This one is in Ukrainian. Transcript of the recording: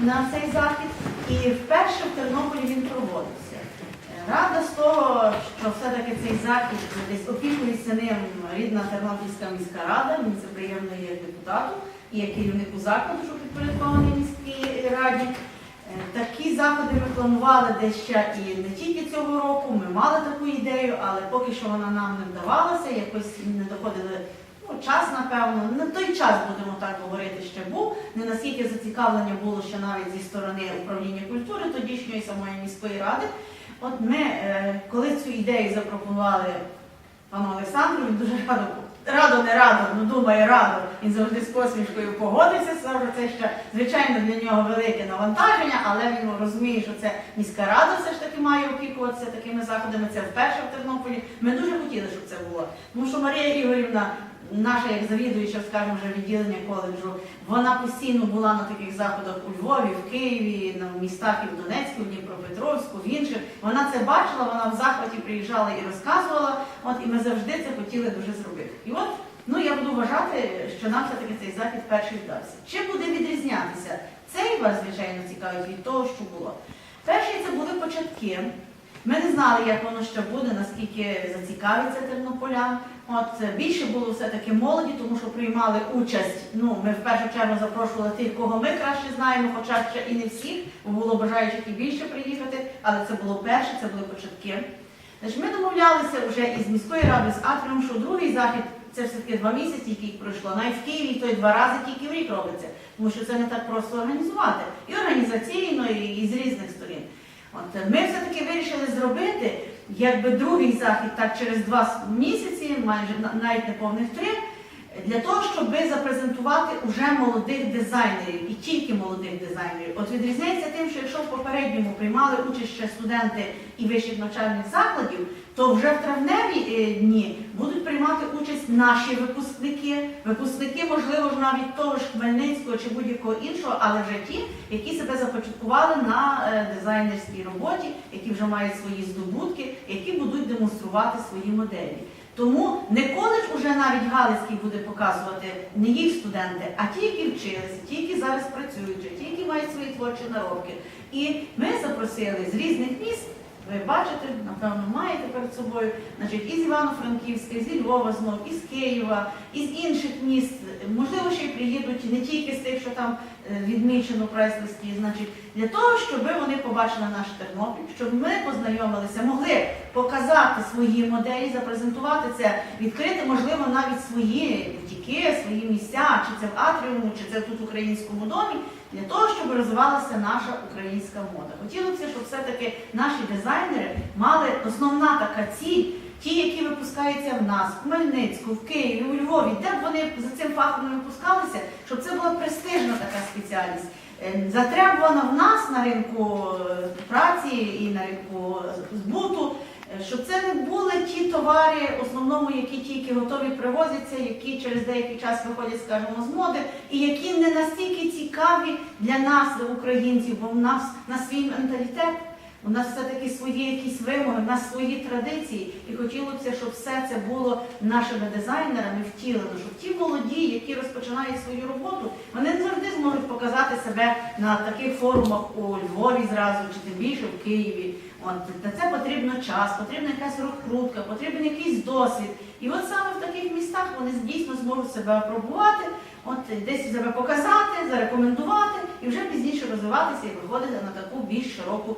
на цей захід. І вперше в Тернополі він проводився. Рада з того, що все-таки цей захід десь опікується ним рідна Тернопільська міська рада, мені це приємно є депутату і як керівнику закладу, що підпорядкований міській раді. Е, Такі заходи ми планували десь ще і не тільки цього року. Ми мали таку ідею, але поки що вона нам не вдавалася, якось не доходили ну, час, напевно. Не той час, будемо так говорити, ще був. Не наскільки зацікавлення було ще навіть зі сторони управління культури тодішньої самої міської ради. От ми, е, коли цю ідею запропонували пану Олександру, він дуже радо, радо, не радо, ну думає радо, він завжди з посмішкою погодився. Саме це ще, звичайно, для нього велике навантаження, але він розуміє, що це міська рада все ж таки має опікуватися такими заходами. Це вперше в Тернополі. Ми дуже хотіли, щоб це було. Тому що Марія Ігорівна, наша як завідуюча, скажімо, вже відділення коледжу, вона постійно була на таких заходах у Львові, в Києві, на містах і в Донецьку, в Дніпропетровську, в інших. Вона це бачила, вона в захваті приїжджала і розказувала. От і ми завжди це хотіли дуже зробити. І от ну я буду вважати, що нам все-таки цей захід перший вдався. Чи буде відрізнятися? Цей вас, звичайно, цікавить від того, що було. Перший це були початки. Ми не знали, як воно ще буде, наскільки зацікавиться тернополян. От е, більше було все-таки молоді, тому що приймали участь. Ну, ми в першу чергу запрошували тих, кого ми краще знаємо, хоча ще і не всіх, бо було бажаючих і більше приїхати, але це було перше, це були початки. Значить, ми домовлялися вже із міської ради, з Атріум, що другий захід це все-таки два місяці, які пройшло. Навіть в Києві той два рази тільки в рік робиться, тому що це не так просто організувати. І організаційно, і з різних сторін. От ми все-таки вирішили зробити якби другий захід так через два місяці, майже навіть не повних три, для того, щоб запрезентувати уже молодих дизайнерів і тільки молодих дизайнерів. От відрізняється тим, що якщо в попередньому приймали участь ще студенти і вищих навчальних закладів, то вже в травневі е, дні будуть приймати наші випускники, випускники, можливо, ж навіть того ж Хмельницького чи будь-якого іншого, але вже ті, які себе започаткували на е, дизайнерській роботі, які вже мають свої здобутки, які будуть демонструвати свої моделі. Тому не коледж уже навіть Галицький буде показувати не їх студенти, а ті, які вчилися, ті, які зараз працюють, ті, які мають свої творчі наробки. І ми запросили з різних міст. Ви бачите, напевно, маєте перед собою, значить, із Івано-Франківська, зі Львова знов, із Києва, із інших міст. Можливо, ще й приїдуть не тільки з тих, що там е, відмічено прес-листі, значить, для того, щоб вони побачили наш Тернопіль, щоб ми познайомилися, могли показати свої моделі, запрезентувати це, відкрити, можливо, навіть свої втіки, свої місця, чи це в Атріуму, чи це тут в українському домі, для того, щоб розвивалася наша українська мода. Хотілося, щоб все-таки наші дизайнери мали основна така ціль. Ті, які випускаються в нас, в Хмельницьку, в Києві, у Львові, де б вони за цим фахом випускалися, щоб це була престижна така спеціальність. Е, Затребувана в нас на ринку е, праці і на ринку збуту, е, щоб це не були ті товари, в основному, які тільки готові привозяться, які через деякий час виходять, скажімо, з моди, і які не настільки цікаві для нас, для українців, бо в нас на свій менталітет. У нас все-таки свої якісь вимоги, у нас свої традиції, і хотілося, щоб все це було нашими дизайнерами втілено, щоб ті молоді, які розпочинають свою роботу, вони не завжди зможуть показати себе на таких форумах у Львові зразу, чи тим більше в Києві. На це потрібно час, потрібна якась розкрутка, потрібен якийсь досвід. І от саме в таких містах вони дійсно зможуть себе опробувати, от десь себе показати, зарекомендувати і вже пізніше розвиватися і виходити на таку більш широку